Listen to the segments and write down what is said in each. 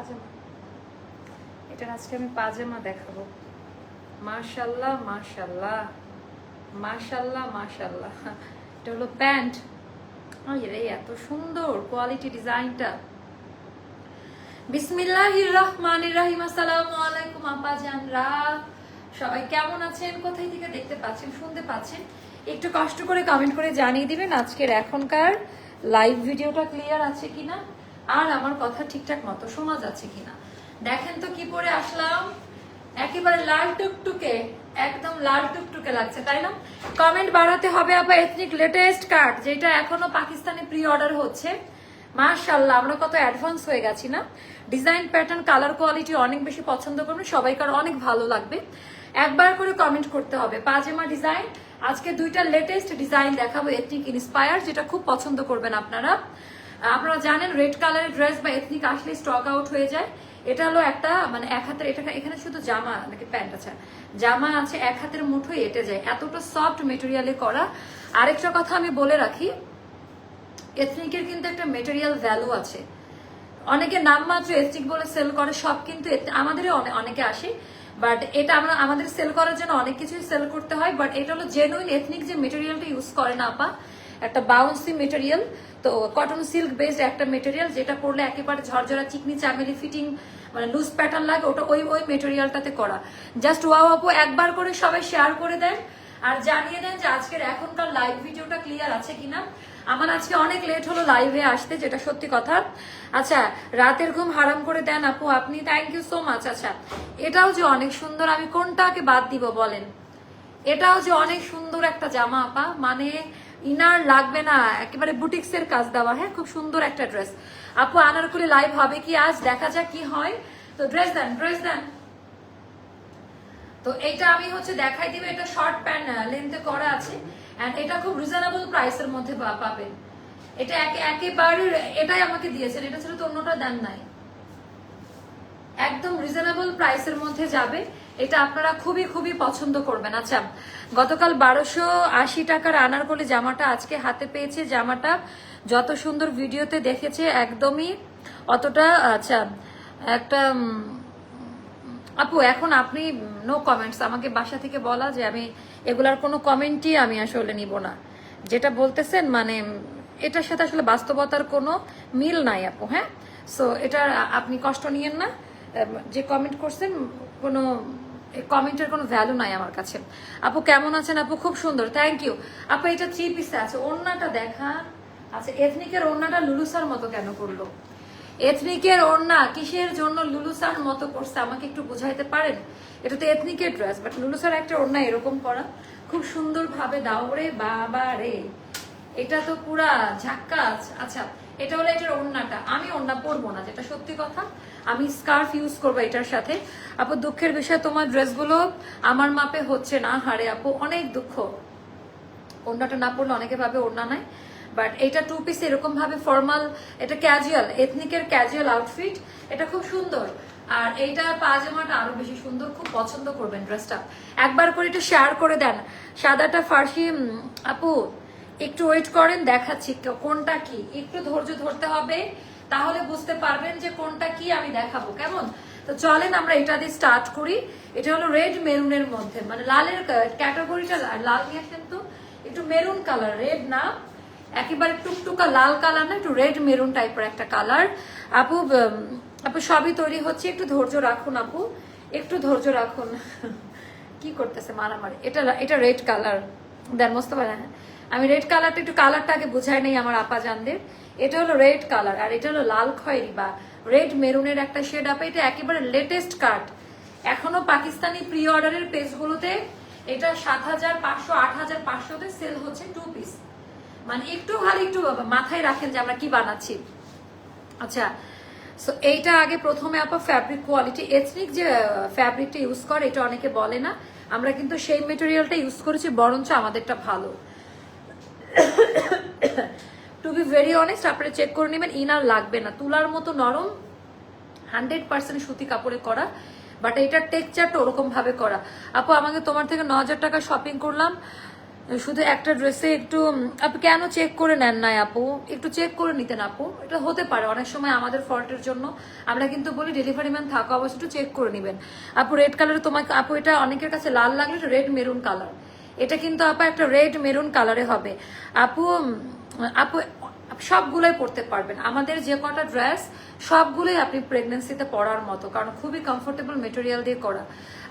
পাজামা। আজকে আমি পাজামা দেখাবো। মাশাল্লাহ মাশাল্লাহ মাশাল্লাহ মাশাল্লাহ এটা হলো প্যান্ট। রে, এত সুন্দর কোয়ালিটি ডিজাইনটা। বিসমিল্লাহির রহমানির রহিম। আসসালামু আলাইকুম, আপা জানরা। সবাই কেমন আছেন? কোথায় থেকে দেখতে পাচ্ছেন, শুনতে পাচ্ছেন? একটু কষ্ট করে কমেন্ট করে জানিয়ে দিবেন আজকের এখনকার লাইভ ভিডিওটা ক্লিয়ার আছে কিনা? আর আমার কথা ঠিকঠাক মতো শোনা যাচ্ছে কিনা? দেখেন তো কি পরে আসলাম। একেবারে লাল টুকটুকে, একদম লাল টুকটুকে লাগছে, তাই না? কমেন্ট বাড়াতে হবে আবার এথনিক লেটেস্ট কার্ড যেটা এখনও পাকিস্তানে প্রি অর্ডার হচ্ছে। মাশাল্লাহ আমরা কত অ্যাডভান্স হয়ে গেছি না? ডিজাইন প্যাটার্ন কালার কোয়ালিটি অনেক বেশি পছন্দ করবেন, সবাইকার অনেক ভালো লাগবে। একবার করে কমেন্ট করতে হবে, পাজেমা ডিজাইন আজকে দুইটা লেটেস্ট ডিজাইন দেখাবো এথনিক ইন্সপায়ার যেটা খুব পছন্দ করবেন আপনারা। আপনারা জানেন রেড কালারের ড্রেস বা এথনিক আসলে স্টক আউট হয়ে যায়। এটা হলো একটা মানে এক হাতের, এটা এখানে শুধু জামা নাকি প্যান্ট আছে। জামা আছে এক হাতের মুঠোই এটে যায়। এতটা সফট মেটেরিয়ালে করা। আরেকটা কথা আমি বলে রাখি এথনিকের কিন্তু একটা মেটেরিয়াল ভ্যালু আছে। অনেকে নামমাত্র এথনিক বলে সেল করে, সব কিন্তু আমাদেরও অনেকে আসে। বাট এটা আমরা আমাদের সেল করার জন্য অনেক কিছুই সেল করতে হয়। বাট এটা হলো জেনুইন এথনিক যে মেটেরিয়ালটা ইউজ করে না আপা একটা বাউন্সি মেটেরিয়াল তো কটন সিল্ক বেসড একটা মেটেরিয়াল যেটা পরলে একেবারে ঝরঝরা, চিকনি, চামেলি ফিটিং মানে লুজ প্যাটার্ন লাগে, ওটা ওই ওই মেটেরিয়ালটাতে করা। জাস্ট ওয়াও আপু, একবার করে সবাই শেয়ার করে দেন আর জানিয়ে দেন যে আজকের এখনকার লাইভ ভিডিওটা ক্লিয়ার আছে কিনা। আমার আজকে অনেক লেট হলো লাইভে আসতে, যেটা সত্যি কথা। আচ্ছা রাতের ঘুম হারাম করে দেন আপু, আপনি থ্যাংক ইউ সো মাচ আচ্ছা এটাও যে অনেক সুন্দর, আমি কোনটাকে বাদ দিব বলেন? এটাও যে অনেক সুন্দর একটা জামা আপা। মানে ইনার লাগবে না, একেবারে বুটিক্স এর কাজ দেওয়া। হ্যাঁ খুব সুন্দর একটা ড্রেস। আপু, আনারকুলি লাইভ হবে কি আজ? দেখা যাক কি হয়। তো ড্রেস দেন ড্রেস দেন। তো এটা আমি হচ্ছে দেখাই দিব। এটা শর্ট প্যান্ট লেন্থে করা আছে। এন্ড এটা খুব রিজনেবল প্রাইসের মধ্যে পাবেন। এটা একে- একেবারে এটাই আমাকে দিয়েছেন। এটা ছিল তো অন্যটা দেন নাই। একদম রিজনেবল প্রাইসের মধ্যে যাবে। এটা আপনারা খুবই খুবই পছন্দ করবেন। আচ্ছা গতকাল বারোশো আশি টাকার আনারকলি জামাটা আজকে হাতে পেয়েছে। জামাটা যত সুন্দর ভিডিওতে দেখেছে, একদমই অতটা আচ্ছা একটা আপু, এখন আপনি নো কমেন্টস আমাকে বাসা থেকে বলা যে আমি এগুলার কোনো কমেন্টই আমি আসলে নিব না। যেটা বলতেছেন মানে এটার সাথে আসলে বাস্তবতার কোনো মিল নাই, আপু হ্যাঁ? সো এটা আপনি কষ্ট নিয়েন না। যে কমেন্ট করছেন কোনো কমেন্টের কোনো ভ্যালু নাই আমার কাছে। আপু, কেমন আছেন আপু? খুব সুন্দর থ্যাংক ইউ আপু এটা থ্রি পিসে আছে, ওড়নাটা দেখা আচ্ছা এথনিকের ওড়নাটা লুলুসার মতো কেন করল? এথনিকের ওড়না কিসের জন্য লুলুসার মতো করছে, আমাকে একটু বুঝাইতে পারেন? এটা তো এথনিকের ড্রেস বাট লুলুসার একটা ওড়না এরকম করা। খুব সুন্দর ভাবে দাও রে বাবা রে। এটা তো পুরা ঝাক্কাস আচ্ছা এটা হলো এটার ওড়নাটা। আমি ওড়না পরবো না, যেটা সত্যি কথা। আমি স্কার্ফ ইউজ করব এটার সাথে। আপু, দুঃখের বিষয়, তোমার ড্রেসগুলো আমার মাপে হচ্ছে না, হারে আপু, অনেক দুঃখ। ওড়নাটা না পড়লে অনেকে ভাবে ওড়না নাই বাট এটা টু পিস এরকম ভাবে ফর্মাল এটা ক্যাজুয়াল এথনিকের ক্যাজুয়াল আউটফিট এটা খুব সুন্দর। আর এইটা পাজামাটা আরও বেশি সুন্দর, খুব পছন্দ করবেন ড্রেসটা একবার করে একটু শেয়ার করে দেন। সাদাটা ফার্সি আপু একটু ওয়েট করেন, দেখাচ্ছি কোনটা কি। একটু ধৈর্য ধরতে হবে, তাহলে বুঝতে পারবেন যে কোনটা কি, আমি দেখাবো। কেমন? তো চলেন আমরা এটা দিয়ে স্টার্ট করি। এটা হলো রেড মেরুনের মধ্যে। মানে লালের ক্যাটাগরিটা লাল নিয়ে আসেন তো। একটু মেরুন কালার রেড না। একেবারে টুকটুকা লাল কালার না, একটু রেড মেরুন টাইপের একটা কালার আপু আপু, সবই তৈরি হচ্ছে। একটু ধৈর্য রাখুন আপু। একটু ধৈর্য রাখুন। কি করতেছে মারামারি? এটা এটা রেড কালার দেন মোস্তফা হ্যাঁ আমি রেড কালারটা একটু কালারটা আগে বুঝাই নেই আমার আপা জানদের এটা হলো রেড কালার আর এটা হলো লাল খয়েরি বা রেড মেরুনের একটা শেড আপা এটা একেবারে লেটেস্ট কাট এখনও পাকিস্তানি প্রি অর্ডারের পেজগুলোতে এটা সাত হাজার পাঁচশো, আট হাজার পাঁচশোতে সেল হচ্ছে টু পিস মানে একটু খালি একটু মাথায় রাখেন যে আমরা কি বানাচ্ছি। আচ্ছা সো এইটা আগে প্রথমে আপা ফ্যাব্রিক কোয়ালিটি এথনিক যে ফ্যাব্রিকটা ইউজ করে, এটা অনেকে বলে না। আমরা কিন্তু সেই মেটেরিয়ালটা ইউজ করেছি, বরঞ্চ আমাদেরটা ভালো। টু বি ভেরি অনেস্ট আপনারা চেক করে নেবেন, ইনার লাগবে না। তুলার মতো নরম হান্ড্রেড পার্সেন্ট সুতি কাপড়ে করা বাট এটার টেক্সচারটা ওরকম ভাবে করা। আপু, আমাকে তোমার থেকে ন হাজার টাকা শপিং করলাম। শুধু একটা ড্রেসে একটু আপনি কেন চেক করে নেন নাই আপু? একটু চেক করে নিতেন আপু। এটা হতে পারে, অনেক সময় আমাদের ফল্টের জন্য। আমরা কিন্তু বলি ডেলিভারি ম্যান থাকা অবশ্যই একটু চেক করে নেবেন। আপু রেড কালারে তোমাকে, আপু, এটা অনেকের কাছে লাল লাগলে রেড মেরুন কালার এটা কিন্তু আপা একটা রেড মেরুন কালারে হবে। আপু আপু, সবগুলোই পরতে পারবেন। আমাদের যে কটা ড্রেস সবগুলোই আপনি প্রেগনেন্সিতে পরার মতো, কারণ খুবই কমফোর্টেবল মেটেরিয়াল দিয়ে করা।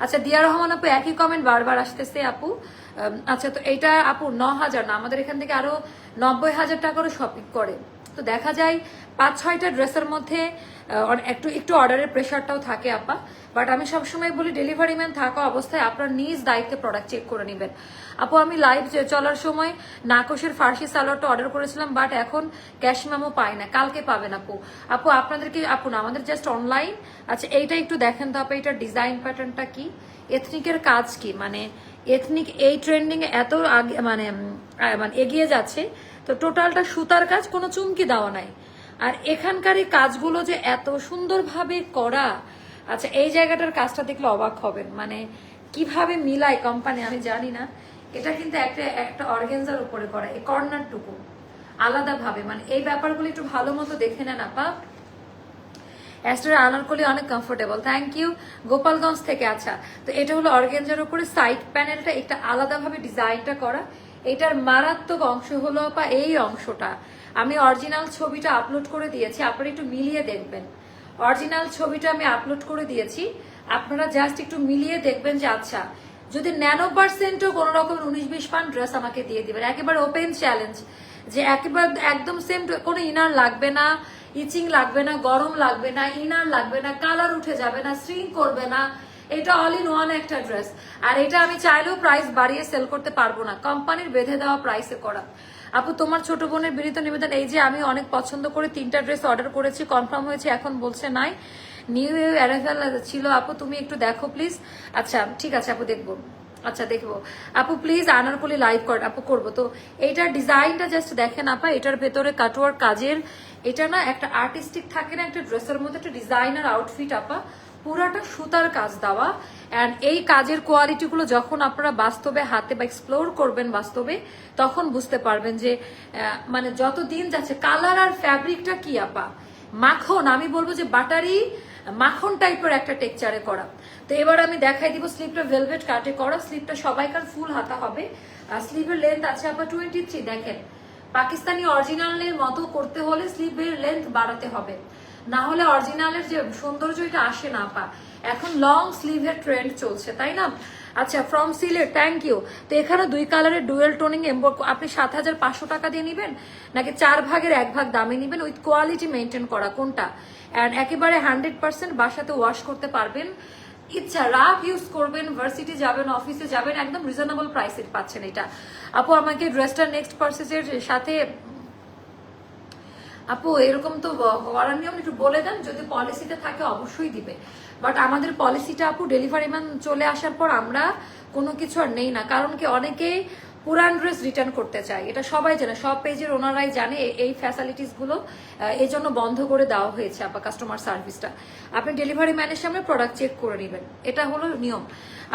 আচ্ছা দিয়া রহমান আপু, একই কমেন্ট বারবার আসতেছে আপু। আচ্ছা তো এইটা আপু ন হাজার না, আমাদের এখান থেকে আরও নব্বই হাজার টাকারও শপিং করে। তো দেখা যায় পাঁচ, ছয়টা ড্রেসের মধ্যে একটু একটু অর্ডারের প্রেশারটাও থাকে, আপা। বাট আমি সবসময় বলি ডেলিভারি ম্যান থাকা অবস্থায় আপনার নিজ দায়িত্বে প্রোডাক্ট চেক করে নেবেন। আপু, আমি লাইভ চলার সময় নাকশের ফার্সি সালোয়ারটা অর্ডার করেছিলাম বাট এখন ক্যাশ ম্যামও পাই না। কালকে পাবেন আপু। আপু, আপনাদেরকে, আপু না, আমাদের জাস্ট অনলাইন আচ্ছা এইটা একটু দেখেন তো আপু এটার ডিজাইন প্যাটার্নটা কি? এথনিকের কাজ কি? মানে এথনিক এই ট্রেন্ডিং এত আগে মানে মানে এগিয়ে যাচ্ছে তো টোটালটা সুতার কাজ, কোনো চুমকি দেওয়া নাই। আর এখানকার এই কাজগুলো যে এত সুন্দরভাবে করা আচ্ছা এই জায়গাটার কাজটা দেখলে অবাক হবেন। মানে কীভাবে মিলায় কোম্পানি আমি জানি না। এটা কিন্তু একটা একটা অর্গেনজার উপরে করা, এই কর্নারটুকু। আলাদাভাবে মানে এই ব্যাপারগুলো একটু ভালো মতো দেখে নেন আপা। অ্যাস্টার আনারকলি অনেক কমফোর্টেবল থ্যাংক ইউ গোপালগঞ্জ থেকে আচ্ছা। তো এটা হলো অর্গেঞ্জার উপরে সাইড প্যানেলটা একটা আলাদাভাবে ডিজাইনটা করা। এটার মারাত্মক অংশ হলো আপা এই অংশটা। আমি অরিজিনাল ছবিটা আপলোড করে দিয়েছি, আপনারা একটু মিলিয়ে দেখবেন। অরিজিনাল ছবিটা আমি আপলোড করে দিয়েছি, আপনারা জাস্ট একটু মিলিয়ে দেখবেন যে আচ্ছা যদি ন্যানো পার্সেন্টও কোনো রকম উনিশ বিশ পান ড্রেস আমাকে দিয়ে দিবেন, একেবারে ওপেন চ্যালেঞ্জ যে একেবারে একদম সেম কোনো ইনার লাগবে না, ইচিং লাগবে না, গরম লাগবে না, ইনার লাগবে না কালার উঠে যাবে না স্ট্রিং করবে না এটা অল ইন ওয়ান একটা ড্রেস আর এটা আমি চাইলেও প্রাইস বাড়িয়ে সেল করতে পারব না। কোম্পানির বেঁধে দেওয়া প্রাইসে করা। আপু, তোমার ছোট বোনের বিনীত নিবেদন, এই যে আমি অনেক পছন্দ করে তিনটা ড্রেস অর্ডার করেছি কনফার্ম হয়েছে, এখন বলছে নাই। নিউ অ্যারাইভাল ছিল, আপু, তুমি একটু দেখো প্লিজ আচ্ছা ঠিক আছে, আপু, দেখব। আচ্ছা দেখব। আপু প্লিজ আনারকলি লাইভ কর, আপু, করব। তো এইটার ডিজাইনটা জাস্ট দেখেন আপা, এটার ভেতরে কাটোয়ার কাজের, এটা না একটা আর্টিস্টিক থাকে না, একটা ড্রেসের মধ্যে, একটা ডিজাইনার আউটফিট আপা। পুরাটা সুতার কাজ দেওয়া। অ্যান্ড এই কাজের কোয়ালিটিগুলো যখন আপনারা বাস্তবে হাতে বা এক্সপ্লোর করবেন বাস্তবে, তখন বুঝতে পারবেন যে মানে যত দিন যাচ্ছে কালার আর ফ্যাব্রিকটা কি আপা? মাখন, আমি বলব যে বাটারি, মাখন টাইপের একটা টেক্সচারে করা। তো এবার আমি দেখাই দিব স্লিপটা ভেলভেট কাটে করা। স্লিপটা সবাইকার ফুল হাতা হবে। আর স্লিপের লেন্থ আছে আপনার টোয়েন্টি থ্রি দেখেন। পাকিস্তানি অরিজিনালের মতো করতে হলে স্লিপের লেন্থ বাড়াতে হবে। না হলে অরিজিনালের যে সৌন্দর্য এটা আসে না পা। এখন লং স্লিভের ট্রেন্ড চলছে, তাই না? আচ্ছা ফ্রম সিলেট থ্যাংক ইউ তো এখানে দুই কালারের ডুয়েল টোনিং আপনি সাত হাজার পাঁচশো টাকা দিয়ে নেবেন, নাকি চার ভাগের এক ভাগ দামে নেবেন? উইথ কোয়ালিটি মেনটেন করা, কোনটা? অ্যান্ড একেবারে হান্ড্রেড পার্সেন্ট বাসাতে ওয়াশ করতে পারবেন। ইচ্ছা রাফ ইউজ করবেন ভার্সিটি যাবেন অফিসে যাবেন, একদম রিজনেবল প্রাইসে পাচ্ছেন এটা। আপু, আমাকে ড্রেসটা নেক্সট পার্সেসের সাথে আপু, এরকম তো করার নিয়ম একটু বলে দেন, যদি পলিসিতে থাকে অবশ্যই দিবে। বাট আমাদের পলিসিটা আপু ডেলিভারি ম্যান চলে আসার পর আমরা কোনো কিছু আর নেই না। কারণ কি অনেকে পুরান ড্রেস রিটার্ন করতে চায় এটা সবাই জানে, সব পেজের ওনারাই জানে এই ফ্যাসিলিটিসগুলো এই জন্য বন্ধ করে দেওয়া হয়েছে আপা কাস্টমার সার্ভিসটা আপনি ডেলিভারি ম্যানের সামনে প্রোডাক্ট চেক করে নেবেন। এটা হলো নিয়ম।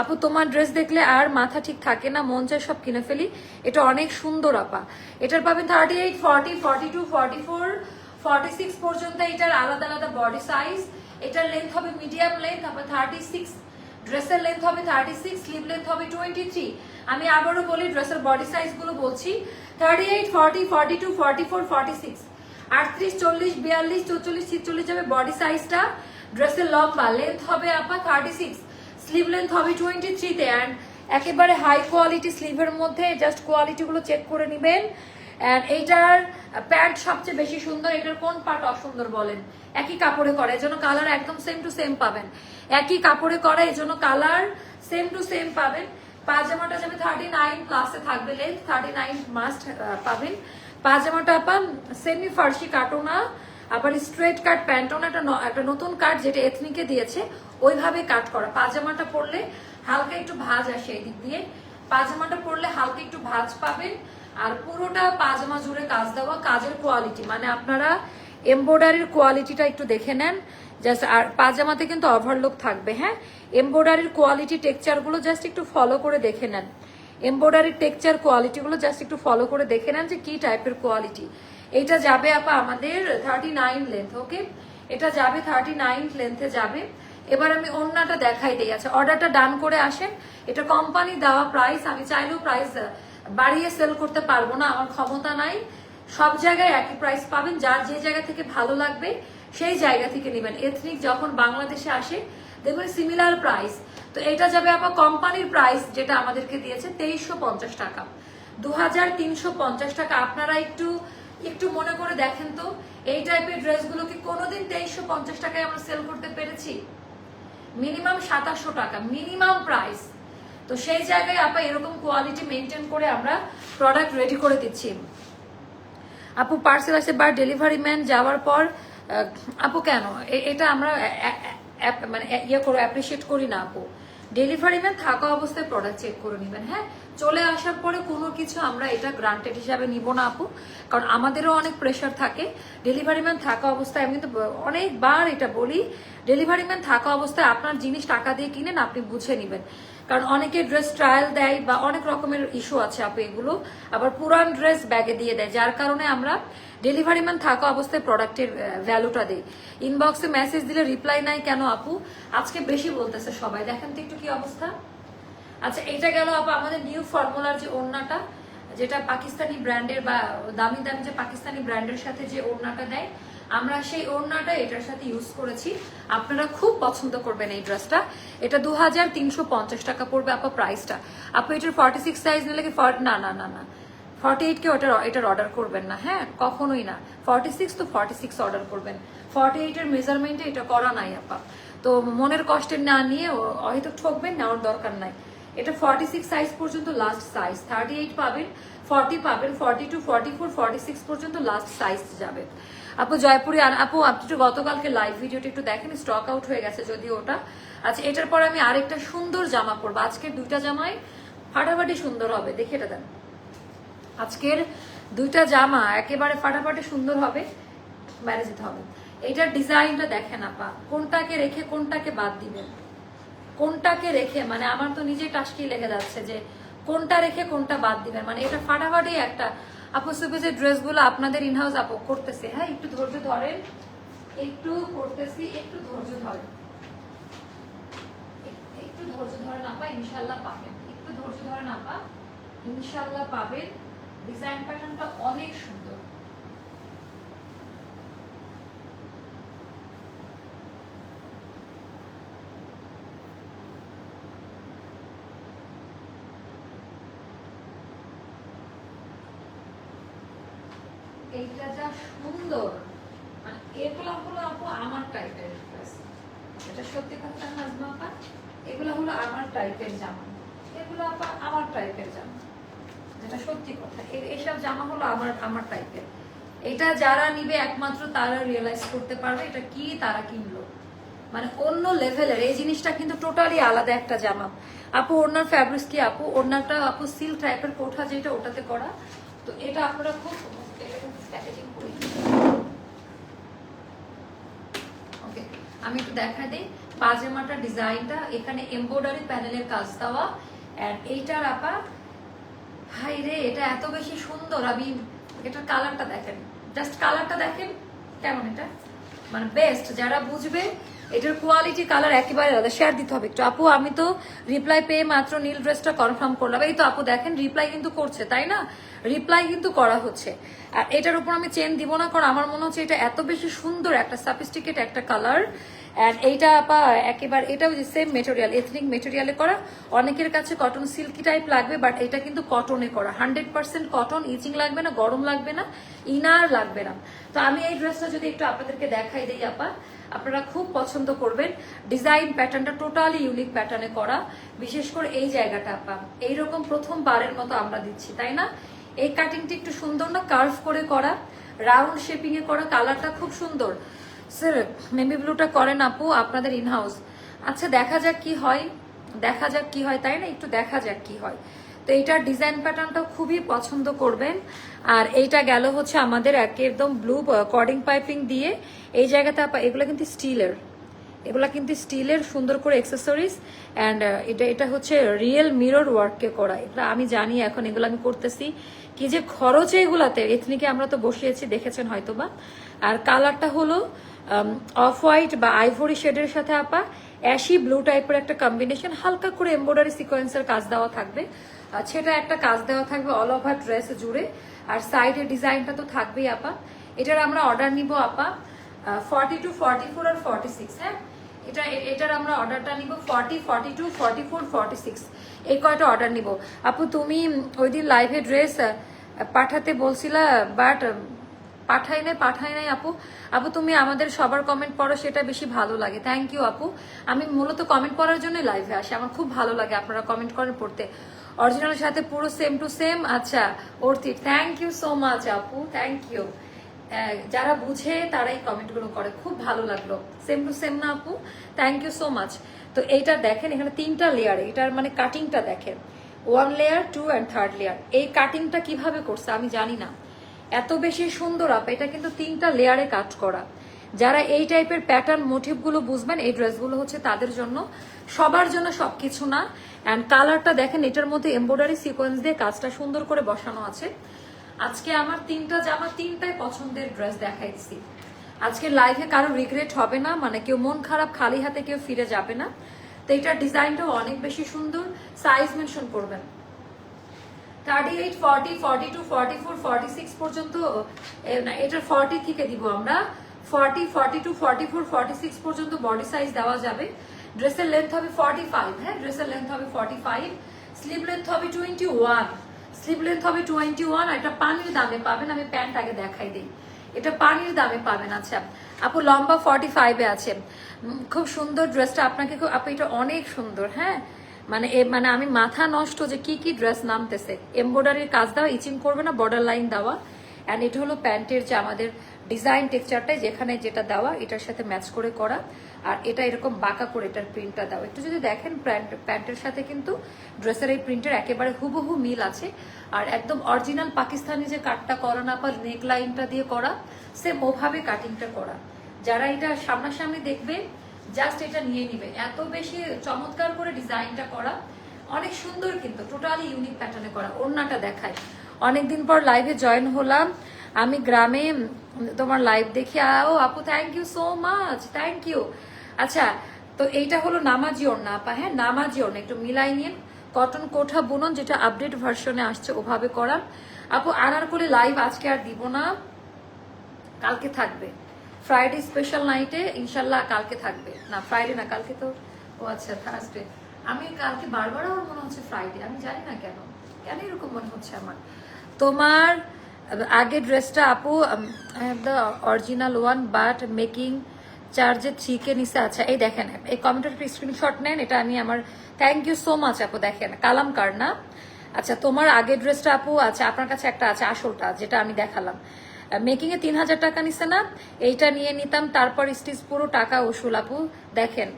আপু, তোমার ড্রেস দেখলে আর মাথা ঠিক থাকে না, মন চায় সব কিনে ফেলি। এটা অনেক সুন্দর আপা। এটার পাবেন thirty eight forty forty two forty four forty six পর্যন্ত এটার আলাদা আলাদা বডি সাইজ এটার লেন্থ হবে মিডিয়াম লেন্থ আবার থার্টি সিক্স ড্রেসের লেন্থ হবে থার্টি সিক্স স্লিভ লেন্থ হবে টোয়েন্টি থ্রি আমি আবারও বলি ড্রেসের বডি সাইজগুলো বলছি thirty eight forty forty two forty four forty six আটত্রিশ, চল্লিশ, বিয়াল্লিশ, চৌচল্লিশ, ছিচল্লিশ যাবে বডি সাইজটা ড্রেসের লম্বা লেন্থ হবে আপা থার্টি সিক্স স্লিভ লেন্থ হবে টোয়েন্টি থ্রিতে অ্যান্ড একেবারে হাই কোয়ালিটি স্লিভের মধ্যে জাস্ট কোয়ালিটিগুলো চেক করে নেবেন। অ্যান্ড এইটার প্যান্ট সবচেয়ে বেশি সুন্দর, এটার কোন পার্ট অসুন্দর বলেন? একই কাপড়ে করা এজন্য কালার একদম সেম টু সেম পাবেন। একই কাপড়ে করা এজন্য কালার সেম টু সেম পাবেন। পাজামাটা যাবে থার্টি নাইন প্লাসে থাকবে লেন্থ থার্টি নাইন মাস্ট পাবেন। পাজামাটা পান সেমি ফার্সি কাটোনা, আবার স্ট্রেট কাট প্যান্টন একটা একটা নতুন কাট যেটা এথনিকে দিয়েছে, ওইভাবে কাট করা। পাজামাটা পরলে হালকা একটু ভাজ আসে এই দিক দিয়ে। পাজামাটা পরলে হালকা একটু ভাজ পাবেন। আর পুরোটা পাজামা জুড়ে কাজ দেওয়া, কাজের কোয়ালিটি মানে আপনারা এমব্রয়ডারির কোয়ালিটিটা একটু দেখে নেন। জাস্ট আর পাজামাতে কিন্তু ওভারলুক থাকবে হ্যাঁ? এমব্রয়ডারির কোয়ালিটি টেক্সচারগুলো জাস্ট একটু ফলো করে দেখে নেন। এমব্রয়ডারি টেক্সচার কোয়ালিটিগুলো জাস্ট একটু ফলো করে দেখে নেন যে কি টাইপের কোয়ালিটি এইটা যাবে আপা আমাদের থার্টি নাইন লেন্থ ওকে এটা যাবে থার্টি নাইন লেন্থে যাবে। এবার আমি অন্যটা দেখাই দিই। আচ্ছা অর্ডারটা ডান করে আসেন। এটা কোম্পানি দেওয়া প্রাইস আমি চাইলেও প্রাইস বাড়িয়ে সেল করতে পারব না, আমার ক্ষমতা নাই। সব জায়গায় একই প্রাইস পাবেন, যার যে জায়গা থেকে ভালো লাগবে সেই জায়গা থেকে নেবেন। এথনিক যখন বাংলাদেশে আসে দেখবেন সিমিলার প্রাইস তো এটা যাবে আবার কোম্পানির প্রাইস যেটা আমাদেরকে দিয়েছে তেইশশো পঞ্চাশ টাকা। দু হাজার তিনশো পঞ্চাশ টাকা। আপনারা একটু একটু মনে করে দেখেন তো, এই টাইপের ড্রেসগুলো কি কোনোদিন তেইশশো পঞ্চাশ টাকায় আমরা সেল করতে পেরেছি? মিনিমাম সাতাশশো টাকা মিনিমাম প্রাইস তো সেই জায়গায় আপা এরকম কোয়ালিটি মেনটেন করে আমরা প্রোডাক্ট রেডি করে দিচ্ছি। আপু পার্সেল আসে বা ডেলিভারি ম্যান যাওয়ার পর আপু কেন? এটা আমরা মানে ইয়ে করে অ্যাপ্রিসিয়েট করি না আপু। ডেলিভারি ম্যান থাকা অবস্থায় প্রোডাক্ট চেক করে নেবেন হ্যাঁ? চলে আসার পরে কোনো কিছু আমরা এটা গ্রান্টেড হিসাবে নিব না আপু, কারণ আমাদেরও অনেক প্রেশার থাকে। ডেলিভারি ম্যান থাকা অবস্থায় আমি কিন্তু অনেকবার এটা বলি ডেলিভারি ম্যান থাকা অবস্থায় আপনার জিনিস টাকা দিয়ে কিনেন, আপনি বুঝে নেবেন। কারণ অনেকে ড্রেস ট্রায়াল দেয় বা অনেক রকমের ইস্যু আছে আপু এগুলো, আবার পুরান ড্রেস ব্যাগে দিয়ে দেয়, যার কারণে আমরা ডেলিভারি ম্যান থাকা অবস্থায় প্রোডাক্টের ভ্যালুটা দিই। ইনবক্সে মেসেজ দিলে রিপ্লাই নাই কেন আপু? আজকে বেশি বলতেছে সবাই। দেখেন তো একটু কি অবস্থা। আচ্ছা এটা গেল আপু আমাদের নিউ ফর্মুলার যে ওড়নাটা, যেটা পাকিস্তানি ব্র্যান্ডের বা দামি দামি যে পাকিস্তানি ব্র্যান্ডের সাথে যে ওড়নাটা দেয় আমরা সেই ওড়নাটা এটার সাথে ইউজ করেছি। আপনারা খুব পছন্দ করবেন এই ড্রেসটা এটা দু হাজার তিনশো পঞ্চাশ টাকা পড়বে আপা প্রাইসটা আপু এটার ফর্টি সিক্স সাইজ নিলে কি না না না না। ফর্টি এইট কে ওটার এটার অর্ডার করবেন না হ্যাঁ? কখনোই না। ফর্টি সিক্স তো ফর্টি সিক্স অর্ডার করবেন ফর্টি এইটের মেজারমেন্টে এটা করা নাই আপা। তো মনের কষ্টের না নিয়ে হয়তো ঠকবেন, নেওয়ার দরকার নাই। এটা ফর্টি সিক্স সাইজ পর্যন্ত লাস্ট সাইজ থার্টি এইট পাবেন ফর্টি পাবেন forty two forty four forty six পর্যন্ত লাস্ট সাইজ যাবে। আপু জয়পুরি আন- আপু, আপনি একটু গতকালকে লাইভ ভিডিওটা একটু দেখেন স্টক আউট হয়ে গেছে যদি ওটা। আচ্ছা এটার পর আমি আরেকটা সুন্দর জামা পরবো। আজকের দুইটা জামাই ফাটাফাটি সুন্দর হবে, দেখে এটা দেন। আজকের দুইটা জামা একেবারে ফাটাফাটি সুন্দর হবে বাইরে যেতে হবে। এইটার ডিজাইনটা দেখেন আপা, কোনটাকে রেখে কোনটাকে বাদ দিবেন? কোনটাকে রেখে মানে আমার তো নিজে টাসকি লেগে যাচ্ছে যে কোনটা রেখে কোনটা বাদ দিবেন? মানে এটা ফাটাফাটি একটা আপু যে ড্রেসগুলো আপনাদের ইনহাউস আপু করতেছে হ্যাঁ একটু ধৈর্য ধরেন, একটু করতেছি, একটু ধৈর্য ধরেন। একটু ধৈর্য ধরেন আপা ইনশাল্লাহ পাবেন। একটু ধৈর্য ধরেন আপা ইনশাল্লাহ পাবেন। ডিজাইন প্যাটার্নটা অনেক সুন্দর। এইটা যা সুন্দর মানে এগুলো হলো আপু আমার টাইপের এটা সত্যি কথা নাজমা আপা, এগুলো হলো আমার টাইপের জামা। এগুলো আপা আমার টাইপের জামা। যেটা সত্যি কথা। এ- এসব জামা হলো আমার আমার টাইপের এটা যারা নিবে একমাত্র তারা রিয়েলাইজ করতে পারবে এটা কি তারা কিনলো। মানে অন্য লেভেলের এই জিনিসটা কিন্তু টোটালি আলাদা একটা জামা। আপু ওনার ফ্যাব্রিক্স কি আপু? ওনারটা আপু সিল্ক টাইপের কোঠা যেটা, ওটাতে করা। তো এটা আপনারা খুব প্যাকেজিং করে ওকে আমি একটু দেখা দিই। পাজামাটার ডিজাইনটা, এখানে এমব্রয়ডারি প্যানেলের কাজ দেওয়া। আর এইটার আপা হাই রে, এটা এত বেশি সুন্দর। আমি এটার কালারটা দেখেন। জাস্ট কালারটা দেখেন কেমন এটা। মানে বেস্ট যারা বুঝবে, এটার কোয়ালিটি কালার একেবারে আলাদা। শেয়ার দিতে হবে একটু। আপু, আমি তো রিপ্লাই পেয়ে মাত্র নীল ড্রেসটা কনফার্ম করলাম। এই তো আপু, দেখেন রিপ্লাই কিন্তু করছে, তাই না? রিপ্লাই কিন্তু করা হচ্ছে। আর এটার উপর আমি চেন দিব না, কারণ আমার মনে হচ্ছে এটা এত বেশি সুন্দর, একটা সাফিস্টিকেট একটা কালার অ্যান্ড এইটা আপা একেবারে এটাও সেম মেটেরিয়াল এথনিক মেটেরিয়ালে করা, অনেকের কাছে কটন সিল্কি টাইপ লাগবে বাট এটা কিন্তু কটনে করা। হান্ড্রেড পার্সেন্ট কটন ইচিং লাগবে না, গরম লাগবে না, ইনার লাগবে না। তো আমি এই ড্রেসটা যদি একটু আপনাদেরকে দেখাই দিই, আপা, আপনারা খুব পছন্দ করবেন। ডিজাইন প্যাটার্নটা টোটালি ইউনিক প্যাটার্নে করা। বিশেষ করে এই জায়গাটা, আপা, এইরকম প্রথমবারের মতো আমরা দিচ্ছি, তাই না? এই কাটিংটি একটু সুন্দর না? কার্ভ করে করা। রাউন্ড শেপিং এ করা কালারটা খুব সুন্দর। স্যার মেমি ব্লুটা করেন আপু, আপনাদের ইনহাউস আচ্ছা দেখা যাক কি হয়, দেখা যাক কি হয়, তাই না? একটু দেখা যাক কি হয়। তো এইটার ডিজাইন প্যাটার্নটাও খুবই পছন্দ করবেন। আর এইটা গেল হচ্ছে আমাদের একদম ব্লু কর্ডিং পাইপিং দিয়ে। এই জায়গাতে এগুলো কিন্তু স্টিলের। এগুলা কিন্তু স্টিলের সুন্দর করে এক্সেসরিজ অ্যান্ড এটা এটা হচ্ছে রিয়েল মিরর ওয়ার্ককে করা। এটা আমি জানি, এখন এগুলো আমি করতেছি। কি যে খরচ এগুলাতে এথনিকে আমরা তো বসিয়েছি, দেখেছেন হয়তোবা। আর কালারটা হলো অফ হোয়াইট বা আইভরি শেডের সাথে আপা অ্যাশি ব্লু টাইপের একটা কম্বিনেশন হালকা করে এমব্রয়ডারি সিকোয়েন্সের কাজ দেওয়া থাকবে। সেটা একটা কাজ দেওয়া থাকবে অল ওভার ড্রেস জুড়ে। আর সাইডের ডিজাইনটা তো থাকবেই আপা। এটার আমরা অর্ডার নিব আপা ফর্টি টু ফর্টি ফোর আর ফর্টি সিক্স হ্যাঁ? এটা, এটার আমরা অর্ডারটা নিব forty forty two forty four forty six এই কয়টা অর্ডার নিব? আপু, তুমি ওই দিন লাইভে ড্রেস পাঠাতে বলছিলা বাট পাঠাই নাই পাঠাই নাই আপু। আপু, তুমি আমাদের সবার কমেন্ট পড়ো, সেটা বেশি ভালো লাগে। থ্যাংক ইউ আপু। আমি মূলত কমেন্ট পড়ার জন্য লাইভে আসি। আমার খুব ভালো লাগে আপনারা কমেন্ট করেন পড়তে। অরিজিনালের সাথে পুরো সেম টু সেম আচ্ছা Arthi thank you so much আপু। থ্যাংক ইউ যারা বুঝে, তারাই কমেন্টগুলো করে। খুব ভালো লাগল। সেম টু সেম না, আপু? থ্যাংক ইউ সো মাচ তো এইটা দেখেন, এখানে তিনটা লেয়ার এটার মানে কাটিংটা দেখেন। One layer two and third layer এই কাটিংটা কীভাবে করছে আমি জানি না। এত বেশি সুন্দর আপ এটা কিন্তু তিনটা লেয়ারে কাজ করা। যারা এই টাইপের প্যাটার্ন মোটিভগুলো বুঝবেন, এই ড্রেসগুলো হচ্ছে তাদের জন্য সবার জন্য সবকিছু না। অ্যান্ড কালারটা দেখেন, এটার মধ্যে এমব্রয়ডারি সিকোয়েন্স দিয়ে কাজটা সুন্দর করে বসানো আছে। আজকে আমার তিনটা জামা তিনটাই পছন্দের ড্রেস দেখাইছি। আজকে লাইভে কারও রিগ্রেট হবে না মানে কেউ মন খারাপ, খালি হাতে কেউ ফিরে যাবে না। তো এটার ডিজাইনটাও অনেক বেশি সুন্দর সাইজ মেনশন করবেন। Thirty eight forty forty two forty four forty six পর্যন্ত এ, না এটার ফর্টি থেকে দিব আমরা। Forty forty two forty four forty six পর্যন্ত বডি সাইজ দেওয়া যাবে। ড্রেসের লেন্থ হবে ফর্টি ফাইভ হ্যাঁ? ড্রেসের লেন্থ হবে ফর্টি ফাইভ স্লিভ লেন্থ হবে টোয়েন্টি ওয়ান স্লিভ লেন্থ হবে টোয়েন্টি ওয়ান আর এটা পানির দামে পাবেন আমি প্যান্ট আগে দেখাই দিই। এটা পানির দামে পাবেন আচ্ছা। আপু লম্বা ফর্টি ফাইভে আছে খুব সুন্দর ড্রেসটা আপনাকে আপু এটা অনেক সুন্দর হ্যাঁ? মানে মানে আমি মাথা নষ্ট যে কি কি ড্রেস নামতেছে। এমব্রয়ডারির কাজ দেওয়া ইচিং করবে না বর্ডার লাইন দেওয়া। অ্যান্ড এটা হলো প্যান্টের যে আমাদের ডিজাইন টেক্সচারটাই যেখানে যেটা দেওয়া, এটার সাথে ম্যাচ করে করা। আর এটা এরকম বাঁকা করে এটার প্রিন্টটা দেওয়া। একটু যদি দেখেন প্যান্ট, প্যান্টের সাথে কিন্তু ড্রেসের এই প্রিন্টের একেবারে হুবহু মিল আছে। আর একদম অরিজিনাল পাকিস্তানি যে কাটটা করা না বা নেক লাইনটা দিয়ে করা সেম ওভাবে কাটিংটা করা। যারা এটা সামনাসামনি দেখবে জাস্ট এটা নিয়ে নিবে। এত বেশি চমৎকার করে ডিজাইনটা করা। অনেক সুন্দর কিন্তু টোটালি ইউনিক প্যাটার্নে করা। ওড়নাটা দেখায়। অনেকদিন পর লাইভে জয়েন হলাম। আমি গ্রামে তোমার লাইভ দেখি ও আপু thank you so much thank you আচ্ছা তো এইটা হলো নামাজি ওড়না, আপা হ্যাঁ? নামাজি ওড়না, একটু মিলাই নিন। কটন কোঠা বুনন, যেটা আপডেট ভার্সনে আসছে, ওভাবে করা। আপু আনার করে লাইভ আজকে আর দিব না। কালকে থাকবে। ফ্রাইডে স্পেশাল নাইটে ইনশাল্লাহ কালকে থাকবে। না ফ্রাইডে না, কালকে তো ও আচ্ছা থার্সডে আমি কালকে বারবার আমার মনে হচ্ছে ফ্রাইডে আমি জানি না কেন। কেন এরকম মনে হচ্ছে আমার? তোমার আগে ড্রেসটা আপু the original one but making চার্জে থ্রি কে নিচে আচ্ছা এই দেখেন, এই কমেন্টের স্ক্রিনশট নেন, এটা আমি আমার থ্যাংক ইউ সো মাচ আপু, দেখেন, কালাম কার না? আচ্ছা তোমার আগের ড্রেসটা আপু আচ্ছা আপনার কাছে একটা আছে, আসলটা, যেটা আমি দেখালাম। মেকিং এ তিন হাজার টাকা নিছে না, এইটা নিয়ে নিতাম, তারপর স্টিচ পুরো টাকা ওসুল আপু, দেখেন।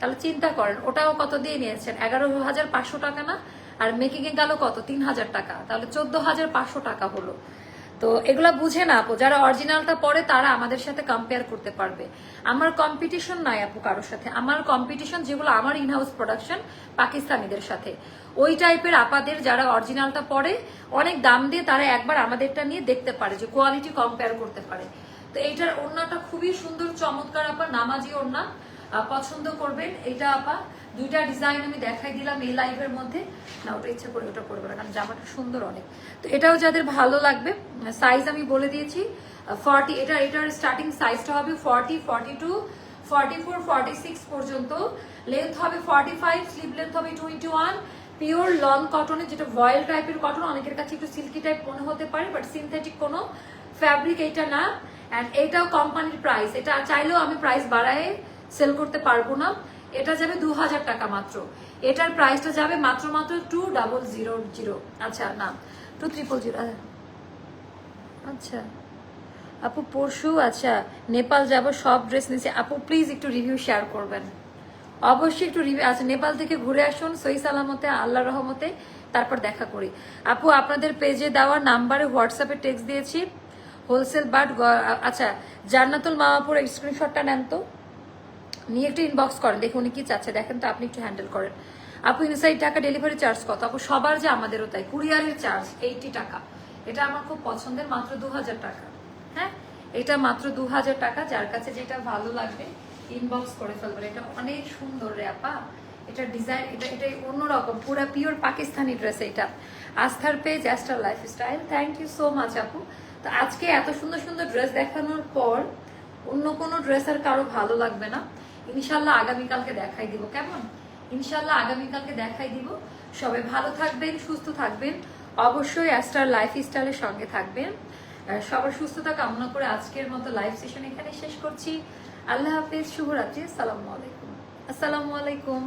তাহলে চিন্তা করেন, ওটাও কত দিয়ে নিয়েছেন? এগারো হাজার পাঁচশো টাকা না? আর মেকিং এ গেল কত? তিন হাজার টাকা। তাহলে চোদ্দ হাজার পাঁচশো টাকা হলো। তো এগুলা বুঝে না আপু, যারা অরিজিনালটা পড়ে তারা আমাদের সাথে কম্পেয়ার করতে পারবে। আমার কম্পিটিশন নাই আপু কারোর সাথে। আমার কম্পিটিশন যেগুলো আমার ইনহাউস প্রোডাকশন পাকিস্তানিদের সাথে। ওই টাইপের আপাদের যারা অরিজিনালটা পড়ে, অনেক দাম দিয়ে তারা একবার আমাদেরটা নিয়ে দেখতে পারে যে কোয়ালিটি কম্পেয়ার করতে পারে। তো এইটার ওড়নাটা খুবই সুন্দর, চমৎকার আপা, নামাজি ওড়না। পছন্দ করবেন। এটা আপা দুইটা ডিজাইন আমি দেখাই দিলাম এই লাইভের মধ্যে। না, ওটা ইচ্ছে করে ওটা করবে না, কারণ জামাটা সুন্দর অনেক। তো এটাও যাদের ভালো লাগবে সাইজ আমি বলে দিয়েছি ফর্টি এটা, এটার স্টার্টিং সাইজটা হবে forty forty two forty four forty six পর্যন্ত। লেন্থ হবে ফর্টি ফাইভ স্লিভ লেন্থ হবে টোয়েন্টি ওয়ান পিওর লং কটনের যেটা ভয়েল টাইপের কটন অনেকের কাছে একটু সিল্কি টাইপ মনে হতে পারে বাট সিনথেটিক কোনো ফ্যাব্রিক এটা না। অ্যান্ড এটাও কোম্পানির প্রাইস এটা চাইলেও আমি প্রাইস বাড়ায় সেল করতে পারব না। এটা যাবে দু হাজার টাকা মাত্র। এটার প্রাইসটা যাবে মাত্র মাত্র টু ডাবল জিরো জিরো আচ্ছা না টু ট্রিপল জিরো আচ্ছা। আপু, পরশু আচ্ছা নেপাল যাব, সব ড্রেস নিয়েছি। আপু প্লিজ একটু রিভিউ শেয়ার করবেন। অবশ্যই একটু রিভিউ আচ্ছা নেপাল থেকে ঘুরে আসুন সই সালামতে আল্লাহ রহমতে, তারপর দেখা করি। আপু, আপনাদের পেজে দেওয়া নাম্বারে হোয়াটসঅ্যাপে টেক্সট দিয়েছি। হোলসেল বাট আচ্ছা জান্নাতুল মামাপুর স্ক্রিনশটটা নেন তো। নিয়ে একটু ইনবক্স করেন দেখুন উনি কি চাচ্ছে। দেখেন তো আপনি একটু হ্যান্ডেল করেন। আপু ইনসাইড টাকা ডেলিভারি চার্জ কত? আপু, সবার যে আমাদেরও তাই। কুরিয়ারের চার্জ এইটি টাকা। এটা আমার খুব পছন্দের মাত্র দু হাজার টাকা। হ্যাঁ? এটা মাত্র দু হাজার টাকা, যার কাছে যেটা ভালো লাগবে ইনবক্স করে ফেলবেন। এটা অনেক সুন্দর রে আপা। এটা ডিজাইন এটা এটা অন্যরকম, পুরো পিওর পাকিস্তানি ড্রেস এটা। আস্থার page Aster lifestyle thank you so much আপু। তো আজকে এত সুন্দর সুন্দর ড্রেস দেখানোর পর অন্য কোনো ড্রেস আর কারও ভালো লাগবে না। ইনশাল্লাহ আগামীকালকে দেখাই দিব, কেমন? ইনশাল্লাহ আগামীকালকে দেখাই দিব। সবাই ভালো থাকবেন, সুস্থ থাকবেন। অবশ্যই অ্যাস্টার লাইফ স্টাইলের সঙ্গে থাকবেন। সবার সুস্থতা কামনা করে আজকের মতো লাইভ সেশন এখানে শেষ করছি। আল্লাহ হাফিজ, শুভরাত্রি, আসসালামু আলাইকুম। আসসালামু আলাইকুম।